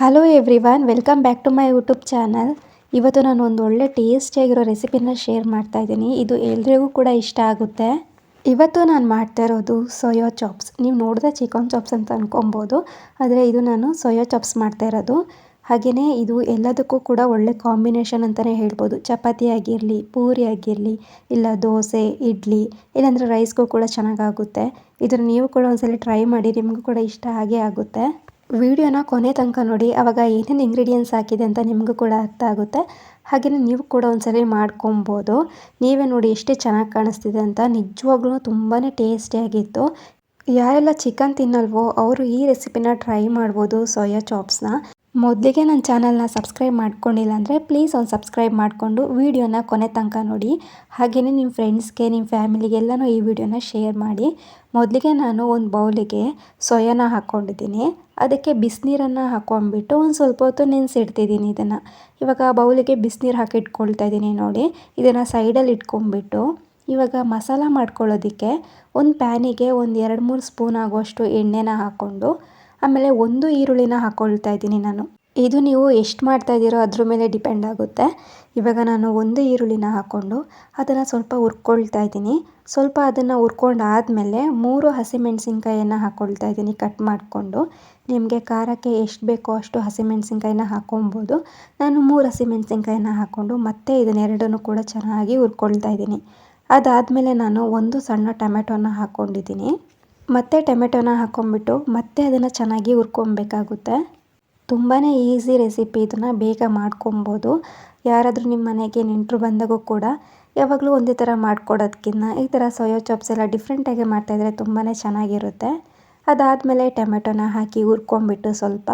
Hello everyone welcome back to my YouTube channel ಇವತ್ತು ನಾನು ಒಂದು ಒಳ್ಳೆ ಟೇಸ್ಟಿಯಾಗಿರೋ ರೆಸಿಪಿನ ಶೇರ್ ಮಾಡ್ತಾ ಇದ್ದೀನಿ. ಇದು ಎಲ್ರಿಗೂ ಕೂಡ ಇಷ್ಟ ಆಗುತ್ತೆ. ಇವತ್ತು ನಾನು ಮಾಡ್ತಾ ಇರೋದು ಸೋಯಾ ಚಾಪ್ಸ್ ನೀವು ನೋಡಿದ್ರೆ ಚಿಕನ್ ಚಾಪ್ಸ್ ಅಂತ ಅಂದ್ಕೊಬೋದು ಆದರೆ ಇದು ನಾನು ಸೋಯಾ ಚಾಪ್ಸ್ ಮಾಡ್ತಾ ಇರೋದು. ಹಾಗೆಯೇ ಇದು ಎಲ್ಲದಕ್ಕೂ ಕೂಡ ಒಳ್ಳೆ ಕಾಂಬಿನೇಷನ್ ಅಂತಲೇ ಹೇಳ್ಬೋದು. ಚಪಾತಿ ಆಗಿರಲಿ, ಪೂರಿ ಆಗಿರಲಿ, ಇಲ್ಲ ದೋಸೆ, ಇಡ್ಲಿ, ಇಲ್ಲಾಂದರೆ ರೈಸ್ಗೂ ಕೂಡ ಚೆನ್ನಾಗಾಗುತ್ತೆ. ಇದನ್ನು ನೀವು ಕೂಡ ಒಂದ್ಸಲ ಟ್ರೈ ಮಾಡಿ, ನಿಮಗೂ ಕೂಡ ಇಷ್ಟ ಆಗೇ ಆಗುತ್ತೆ. ವಿಡಿಯೋನ ಕೊನೆ ತನಕ ನೋಡಿ ಆವಾಗ ಏನೇನು ಇಂಗ್ರೀಡಿಯೆಂಟ್ಸ್ ಹಾಕಿದೆ ಅಂತ ನಿಮಗೂ ಕೂಡ ಅರ್ಥ ಆಗುತ್ತೆ. ಹಾಗೆಯೇ ನೀವು ಕೂಡ ಒಂದ್ಸಲ ಮಾಡ್ಕೊಬೋದು. ನೀವೇ ನೋಡಿ ಎಷ್ಟೇ ಚೆನ್ನಾಗಿ ಕಾಣಿಸ್ತಿದೆ ಅಂತ. ನಿಜವಾಗ್ಲೂ ತುಂಬಾ ಟೇಸ್ಟಿಯಾಗಿತ್ತು ಯಾರೆಲ್ಲ ಚಿಕನ್ ತಿನ್ನಲ್ವೋ, ಅವರು ಈ ರೆಸಿಪಿನ ಟ್ರೈ ಮಾಡ್ಬೋದು ಸೋಯಾ ಚಾಪ್ಸ್ನ ಮೊದಲಿಗೆ ನನ್ನ ಚಾನಲ್ನ ಸಬ್ಸ್ಕ್ರೈಬ್ ಮಾಡ್ಕೊಂಡಿಲ್ಲ ಅಂದರೆ ಪ್ಲೀಸ್ ಒಂದು ಸಬ್ಸ್ಕ್ರೈಬ್ ಮಾಡಿಕೊಂಡು ವೀಡಿಯೋನ ಕೊನೆ ತನಕ ನೋಡಿ. ಹಾಗೆಯೇ ನಿಮ್ಮ ಫ್ರೆಂಡ್ಸ್ಗೆ ನಿಮ್ಮ ಫ್ಯಾಮಿಲಿಗೆಲ್ಲನೂ ಈ ವಿಡಿಯೋನ ಶೇರ್ ಮಾಡಿ. ಮೊದಲಿಗೆ ನಾನು ಒಂದು ಬೌಲಿಗೆ ಸೋಯಾನ ಹಾಕ್ಕೊಂಡಿದ್ದೀನಿ ಅದಕ್ಕೆ ಬಿಸಿನೀರನ್ನು ಹಾಕೊಂಡ್ಬಿಟ್ಟು ಒಂದು ಸ್ವಲ್ಪ ಹೊತ್ತು ನೆನೆಸಿಡ್ತಿದ್ದೀನಿ ಇದನ್ನು. ಇವಾಗ ಬೌಲಿಗೆ ಬಿಸಿನೀರು ಹಾಕಿ ಇಟ್ಕೊಳ್ತಾ ಇದ್ದೀನಿ ನೋಡಿ. ಇದನ್ನು ಸೈಡಲ್ಲಿ ಇಟ್ಕೊಂಬಿಟ್ಟು ಇವಾಗ ಮಸಾಲ ಮಾಡ್ಕೊಳ್ಳೋದಕ್ಕೆ ಒಂದು ಪ್ಯಾನಿಗೆ ಒಂದು ಎರಡು ಮೂರು ಸ್ಪೂನ್ ಆಗುವಷ್ಟು ಎಣ್ಣೆನ ಹಾಕ್ಕೊಂಡು ಆಮೇಲೆ ಒಂದು ಈರುಳ್ಳಿನ ಹಾಕ್ಕೊಳ್ತಾ ಇದ್ದೀನಿ ನಾನು. ಇದು ನೀವು ಎಷ್ಟು ಮಾಡ್ತಾ ಇದ್ದೀರೋ ಅದ್ರ ಮೇಲೆ ಡಿಪೆಂಡ್ ಆಗುತ್ತೆ. ಇವಾಗ ನಾನು ಒಂದು ಈರುಳ್ಳಿನ ಹಾಕ್ಕೊಂಡು ಅದನ್ನು ಸ್ವಲ್ಪ ಹುರ್ಕೊಳ್ತಾ ಇದ್ದೀನಿ. ಸ್ವಲ್ಪ ಅದನ್ನು ಹುರ್ಕೊಂಡಾದ್ಮೇಲೆ ಮೂರು ಹಸಿಮೆಣಸಿನ್ಕಾಯಿಯನ್ನು ಹಾಕ್ಕೊಳ್ತಾ ಇದ್ದೀನಿ ಕಟ್ ಮಾಡಿಕೊಂಡು. ನಿಮಗೆ ಖಾರಕ್ಕೆ ಎಷ್ಟು ಬೇಕೋ ಅಷ್ಟು ಹಸಿಮೆಣಸಿನ್ಕಾಯಿನ ಹಾಕ್ಕೊಬೋದು ನಾನು ಮೂರು ಹಸಿಮೆಣಸಿನ್ಕಾಯಿನ ಹಾಕ್ಕೊಂಡು ಮತ್ತೆ ಇದನ್ನೆರಡನ್ನು ಕೂಡ ಚೆನ್ನಾಗಿ ಹುರ್ಕೊಳ್ತಾ ಇದ್ದೀನಿ. ಅದಾದಮೇಲೆ ನಾನು ಒಂದು ಸಣ್ಣ ಟೊಮೆಟೋನ ಹಾಕ್ಕೊಂಡಿದ್ದೀನಿ ಮತ್ತೆ ಟೊಮೆಟೋನ ಹಾಕ್ಕೊಂಬಿಟ್ಟು ಮತ್ತೆ ಅದನ್ನು ಚೆನ್ನಾಗಿ ಹುರ್ಕೊಬೇಕಾಗುತ್ತೆ. ತುಂಬಾ ಈಸಿ ರೆಸಿಪಿ ಇದನ್ನು ಬೇಗ ಮಾಡ್ಕೊಬೋದು. ಯಾರಾದರೂ ನಿಮ್ಮ ಮನೆಗೆ ನೆಂಟರು ಬಂದಾಗೂ ಕೂಡ ಯಾವಾಗಲೂ ಒಂದೇ ಥರ ಮಾಡ್ಕೊಡೋದಕ್ಕಿಂತ ಈ ಥರ ಸೋಯೋ ಚಾಪ್ಸ್ ಎಲ್ಲ ಡಿಫ್ರೆಂಟಾಗಿ ಮಾಡ್ತಾಯಿದ್ರೆ ತುಂಬಾ ಚೆನ್ನಾಗಿರುತ್ತೆ. ಅದಾದಮೇಲೆ ಟೊಮೆಟೊನ ಹಾಕಿ ಹುರ್ಕೊಂಬಿಟ್ಟು ಸ್ವಲ್ಪ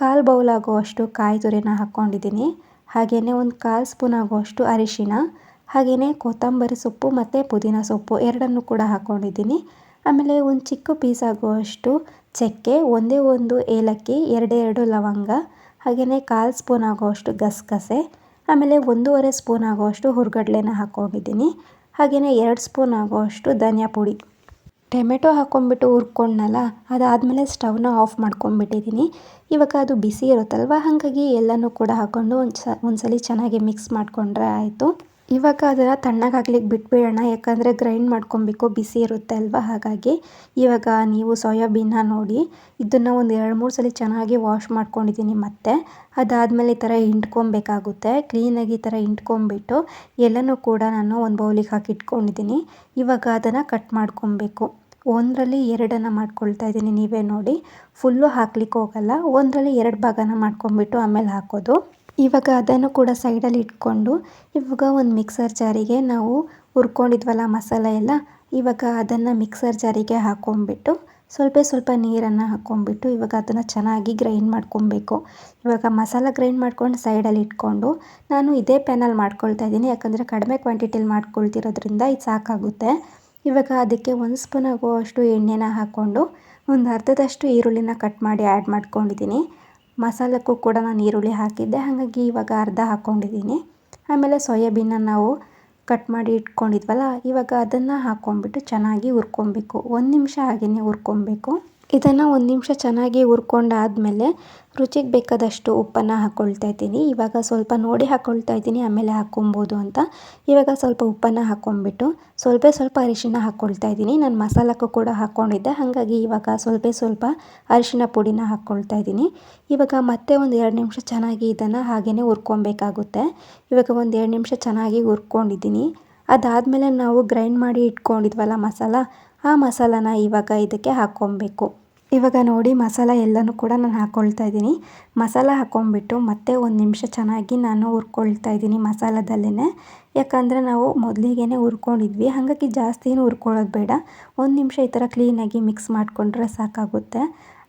ಕಾಲು ಬೌಲ್ ಆಗುವಷ್ಟು ಕಾಯಿ ತುರಿನ ಹಾಕ್ಕೊಂಡಿದ್ದೀನಿ. ಹಾಗೆಯೇ ಒಂದು ಕಾಲು ಸ್ಪೂನ್ ಆಗುವಷ್ಟು ಅರಿಶಿನ ಹಾಗೆಯೇ ಕೊತ್ತಂಬರಿ ಸೊಪ್ಪು ಮತ್ತು ಪುದೀನ ಸೊಪ್ಪು ಎರಡನ್ನೂ ಕೂಡ ಹಾಕ್ಕೊಂಡಿದ್ದೀನಿ. ಆಮೇಲೆ ಒಂದು ಚಿಕ್ಕ ಪೀಸ್ ಆಗುವಷ್ಟು ಚಕ್ಕೆ, ಒಂದೇ ಒಂದು ಏಲಕ್ಕಿ ಎರಡೇ ಎರಡು ಲವಂಗ ಹಾಗೆಯೇ ಕಾಲು ಸ್ಪೂನ್ ಆಗುವಷ್ಟು ಗಸಗಸೆ, ಆಮೇಲೆ ಒಂದೂವರೆ ಸ್ಪೂನ್ ಆಗುವಷ್ಟು ಹುರ್ಗಡ್ಲೆನ ಹಾಕ್ಕೊಂಡಿದ್ದೀನಿ. ಹಾಗೆಯೇ ಎರಡು ಸ್ಪೂನ್ ಆಗುವಷ್ಟು ಧನಿಯಾ ಪುಡಿ. ಟೊಮೆಟೊ ಹಾಕೊಂಡ್ಬಿಟ್ಟು ಹುರ್ಕೊಂಡ್ನಲ್ಲ, ಅದಾದಮೇಲೆ ಸ್ಟವ್ನ ಆಫ್ ಮಾಡ್ಕೊಂಡ್ಬಿಟ್ಟಿದ್ದೀನಿ ಇವಾಗ ಅದು ಬಿಸಿ ಇರುತ್ತಲ್ವ? ಹಾಗಾಗಿ ಎಲ್ಲನೂ ಕೂಡ ಹಾಕ್ಕೊಂಡು ಒಂದು ಸ ಒಂದ್ಸಲ ಚೆನ್ನಾಗಿ ಮಿಕ್ಸ್ ಮಾಡಿಕೊಂಡ್ರೆ ಆಯಿತು. ಇವಾಗ ಅದನ್ನು ತಣ್ಣಗಾಗ್ಲಿಕ್ಕೆ ಬಿಟ್ಬಿಡೋಣ, ಯಾಕಂದರೆ ಗ್ರೈಂಡ್ ಮಾಡ್ಕೊಬೇಕು ಬಿಸಿ ಇರುತ್ತೆ ಅಲ್ವಾ? ಹಾಗಾಗಿ ಇವಾಗ ನೀವು ಸೋಯಾಬೀನ್ನ ನೋಡಿ, ಇದನ್ನು ಒಂದು ಎರಡು ಮೂರು ಸಲ ಚೆನ್ನಾಗಿ ವಾಶ್ ಮಾಡ್ಕೊಂಡಿದ್ದೀನಿ ಮತ್ತೆ. ಅದಾದಮೇಲೆ ಈ ಥರ ಹಿಂಡ್ಕೊಬೇಕಾಗುತ್ತೆ ಕ್ಲೀನಾಗಿ ಈ ಥರ ಹಿಂಡ್ಕೊಂಬಿಟ್ಟು ಎಲ್ಲನೂ ಕೂಡ ನಾನು ಒಂದು ಬೌಲಿಗೆ ಹಾಕಿ ಇಟ್ಕೊಂಡಿದ್ದೀನಿ ಇವಾಗ ಅದನ್ನು ಕಟ್ ಮಾಡ್ಕೊಬೇಕು. ಒಂದರಲ್ಲಿ ಎರಡನ್ನು ಮಾಡ್ಕೊಳ್ತಾ ಇದ್ದೀನಿ ನೀವೇ ನೋಡಿ. ಫುಲ್ಲು ಹಾಕ್ಲಿಕ್ಕೆ ಹೋಗಲ್ಲ, ಒಂದರಲ್ಲಿ ಎರಡು ಭಾಗನ ಮಾಡ್ಕೊಂಬಿಟ್ಟು ಆಮೇಲೆ ಹಾಕೋದು. ಇವಾಗ ಅದನ್ನು ಕೂಡ ಸೈಡಲ್ಲಿ ಇಟ್ಕೊಂಡು ಇವಾಗ ಒಂದು ಮಿಕ್ಸರ್ ಜಾರಿಗೆ ನಾವು ಹುರ್ಕೊಂಡಿದ್ವಲ್ಲ ಮಸಾಲ ಎಲ್ಲ, ಇವಾಗ ಅದನ್ನು ಮಿಕ್ಸರ್ ಜಾರಿಗೆ ಹಾಕ್ಕೊಂಬಿಟ್ಟು ಸ್ವಲ್ಪ ಸ್ವಲ್ಪ ನೀರನ್ನು ಹಾಕ್ಕೊಂಬಿಟ್ಟು ಇವಾಗ ಅದನ್ನು ಚೆನ್ನಾಗಿ ಗ್ರೈಂಡ್ ಮಾಡ್ಕೊಬೇಕು. ಇವಾಗ ಮಸಾಲ ಗ್ರೈಂಡ್ ಮಾಡ್ಕೊಂಡು ಸೈಡಲ್ಲಿ ಇಟ್ಕೊಂಡು ನಾನು ಇದೇ ಪ್ಯಾನಲ್ಲಿ ಮಾಡ್ಕೊಳ್ತಾ ಇದ್ದೀನಿ. ಯಾಕಂದರೆ ಕಡಿಮೆ ಕ್ವಾಂಟಿಟಿಲಿ ಮಾಡ್ಕೊಳ್ತಿರೋದ್ರಿಂದ ಇದು ಸಾಕಾಗುತ್ತೆ. ಇವಾಗ ಅದಕ್ಕೆ ಒಂದು ಸ್ಪೂನ್ ಆಗುವಷ್ಟು ಎಣ್ಣೆನ ಹಾಕ್ಕೊಂಡು ಒಂದು ಅರ್ಧದಷ್ಟು ಈರುಳ್ಳಿನ ಕಟ್ ಮಾಡಿ ಆ್ಯಡ್ ಮಾಡ್ಕೊಂಡಿದ್ದೀನಿ. ಮಸಾಲಕ್ಕೂ ಕೂಡ ನಾನು ಈರುಳ್ಳಿ ಹಾಕಿದ್ದೆ. ಹಾಗಾಗಿ ಇವಾಗ ಅರ್ಧ ಹಾಕ್ಕೊಂಡಿದ್ದೀನಿ ಆಮೇಲೆ ಸೋಯಾಬೀನ ನಾವು ಕಟ್ ಮಾಡಿ ಇಟ್ಕೊಂಡಿದ್ವಲ್ಲ, ಇವಾಗ ಅದನ್ನು ಹಾಕ್ಕೊಂಬಿಟ್ಟು ಚೆನ್ನಾಗಿ ಹುರ್ಕೊಬೇಕು. ಒಂದು ನಿಮಿಷ ಹಾಗೆಯೇ ಹುರ್ಕೊಬೇಕು. ಇದನ್ನು ಒಂದು ನಿಮಿಷ ಚೆನ್ನಾಗಿ ಹುರ್ಕೊಂಡಾದ್ಮೇಲೆ ರುಚಿಗೆ ಬೇಕಾದಷ್ಟು ಉಪ್ಪನ್ನು ಹಾಕ್ಕೊಳ್ತಾ ಇದ್ದೀನಿ. ಇವಾಗ ಸ್ವಲ್ಪ ನೋಡಿ ಹಾಕ್ಕೊಳ್ತಾ ಇದ್ದೀನಿ, ಆಮೇಲೆ ಹಾಕ್ಕೊಬೋದು ಅಂತ. ಇವಾಗ ಸ್ವಲ್ಪ ಉಪ್ಪನ್ನು ಹಾಕ್ಕೊಂಬಿಟ್ಟು ಸ್ವಲ್ಪ ಸ್ವಲ್ಪ ಅರಿಶಿನ ಹಾಕ್ಕೊಳ್ತಾ ಇದ್ದೀನಿ. ನಾನು ಮಸಾಲಕ್ಕೂ ಕೂಡ ಹಾಕ್ಕೊಂಡಿದ್ದೆ ಹಾಗಾಗಿ ಇವಾಗ ಸ್ವಲ್ಪ ಸ್ವಲ್ಪ ಅರಿಶಿನ ಪುಡಿನ ಹಾಕ್ಕೊಳ್ತಾ ಇದ್ದೀನಿ. ಇವಾಗ ಮತ್ತೆ ಒಂದು ಎರಡು ನಿಮಿಷ ಚೆನ್ನಾಗಿ ಇದನ್ನು ಹಾಗೆಯೇ ಹುರ್ಕೊಬೇಕಾಗುತ್ತೆ. ಇವಾಗ ಒಂದು ಎರಡು ನಿಮಿಷ ಚೆನ್ನಾಗಿ ಹುರ್ಕೊಂಡಿದ್ದೀನಿ. ಅದಾದಮೇಲೆ ನಾವು ಗ್ರೈಂಡ್ ಮಾಡಿ ಇಟ್ಕೊಂಡಿದ್ವಲ್ಲ ಮಸಾಲ ಆ ಮಸಾಲಾನ ಇವಾಗ ಇದಕ್ಕೆ ಹಾಕ್ಕೊಬೇಕು. ಇವಾಗ ನೋಡಿ ಮಸಾಲ ಎಲ್ಲನೂ ಕೂಡ ನಾನು ಹಾಕ್ಕೊಳ್ತಾ ಇದ್ದೀನಿ. ಮಸಾಲ ಹಾಕ್ಕೊಂಬಿಟ್ಟು ಮತ್ತೆ ಒಂದು ನಿಮಿಷ ಚೆನ್ನಾಗಿ ನಾನು ಹುರ್ಕೊಳ್ತಾ ಇದ್ದೀನಿ ಮಸಾಲದಲ್ಲೇ ಯಾಕಂದರೆ ನಾವು ಮೊದಲಿಗೆ ಹುರ್ಕೊಂಡಿದ್ವಿ. ಹಾಗಾಗಿ ಜಾಸ್ತಿನೂ ಹುರ್ಕೊಳ್ಳೋದು ಬೇಡ. ಒಂದು ನಿಮಿಷ ಈ ಥರ ಕ್ಲೀನಾಗಿ ಮಿಕ್ಸ್ ಮಾಡಿಕೊಂಡ್ರೆ ಸಾಕಾಗುತ್ತೆ.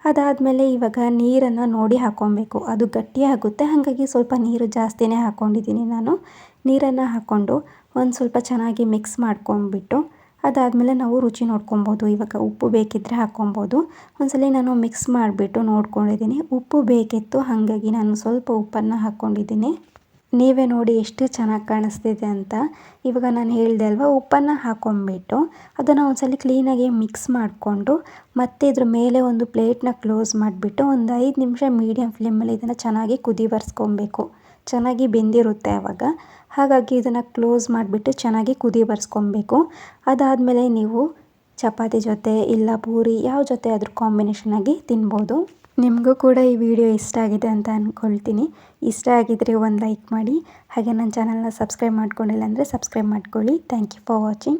ಅದಾದಮೇಲೆ ಇವಾಗ ನೀರನ್ನು ನೋಡಿ ಹಾಕ್ಕೊಬೇಕು. ಅದು ಗಟ್ಟಿಯಾಗುತ್ತೆ ಹಾಗಾಗಿ ಸ್ವಲ್ಪ ನೀರು ಜಾಸ್ತಿನೇ ಹಾಕ್ಕೊಂಡಿದ್ದೀನಿ ನಾನು. ನೀರನ್ನು ಹಾಕ್ಕೊಂಡು ಒಂದು ಸ್ವಲ್ಪ ಚೆನ್ನಾಗಿ ಮಿಕ್ಸ್ ಮಾಡ್ಕೊಂಬಿಟ್ಟು ಅದಾದಮೇಲೆ ನಾವು ರುಚಿ ನೋಡ್ಕೊಬೋದು. ಇವಾಗ ಉಪ್ಪು ಬೇಕಿದ್ದರೆ ಹಾಕ್ಕೊಬೋದು ಒಂದ್ಸಲ ನಾನು ಮಿಕ್ಸ್ ಮಾಡಿಬಿಟ್ಟು ನೋಡ್ಕೊಂಡಿದ್ದೀನಿ. ಉಪ್ಪು ಬೇಕಿತ್ತು, ಹಾಗಾಗಿ ನಾನು ಸ್ವಲ್ಪ ಉಪ್ಪನ್ನು ಹಾಕ್ಕೊಂಡಿದ್ದೀನಿ. ನೀವೇ ನೋಡಿ ಎಷ್ಟು ಚೆನ್ನಾಗಿ ಕಾಣಿಸ್ತಿದೆ ಅಂತ. ಇವಾಗ ನಾನು ಹೇಳಿದೆ ಅಲ್ವಾ, ಉಪ್ಪನ್ನು ಹಾಕ್ಕೊಂಬಿಟ್ಟು ಅದನ್ನು ಒಂದ್ಸಲ ಕ್ಲೀನಾಗಿ ಮಿಕ್ಸ್ ಮಾಡಿಕೊಂಡು ಮತ್ತೆ ಇದ್ರ ಮೇಲೆ ಒಂದು ಪ್ಲೇಟ್ನ ಕ್ಲೋಸ್ ಮಾಡಿಬಿಟ್ಟು ಒಂದು ಐದು ನಿಮಿಷ ಮೀಡಿಯಮ್ ಫ್ಲೇಮಲ್ಲಿ ಇದನ್ನು ಚೆನ್ನಾಗಿ ಕುದಿ ಬರ್ಸ್ಕೊಬೇಕು. ಚೆನ್ನಾಗಿ ಬೆಂದಿರುತ್ತೆ ಆವಾಗ ಹಾಗಾಗಿ ಇದನ್ನು ಕ್ಲೋಸ್ ಮಾಡಿಬಿಟ್ಟು ಚೆನ್ನಾಗಿ ಕುದಿ ಬರ್ಸ್ಕೊಬೇಕು. ಅದಾದಮೇಲೆ ನೀವು ಚಪಾತಿ ಜೊತೆ ಇಲ್ಲ ಪೂರಿ ಯಾವ ಜೊತೆ ಆದರೂ ಕಾಂಬಿನೇಷನ್ ಆಗಿ ತಿನ್ಬೋದು. ನಿಮಗೂ ಕೂಡ ಈ ವಿಡಿಯೋ ಇಷ್ಟ ಆಗಿದೆ ಅಂತ ಅಂದ್ಕೊಳ್ತೀನಿ ಇಷ್ಟ ಆಗಿದ್ದರೆ ಒಂದು ಲೈಕ್ ಮಾಡಿ. ಹಾಗೆ ನನ್ನ ಚಾನಲ್ನ ಸಬ್ಸ್ಕ್ರೈಬ್ ಮಾಡ್ಕೊಂಡಿಲ್ಲ ಅಂದರೆ ಸಬ್ಸ್ಕ್ರೈಬ್ ಮಾಡ್ಕೊಳ್ಳಿ. Thank you for watching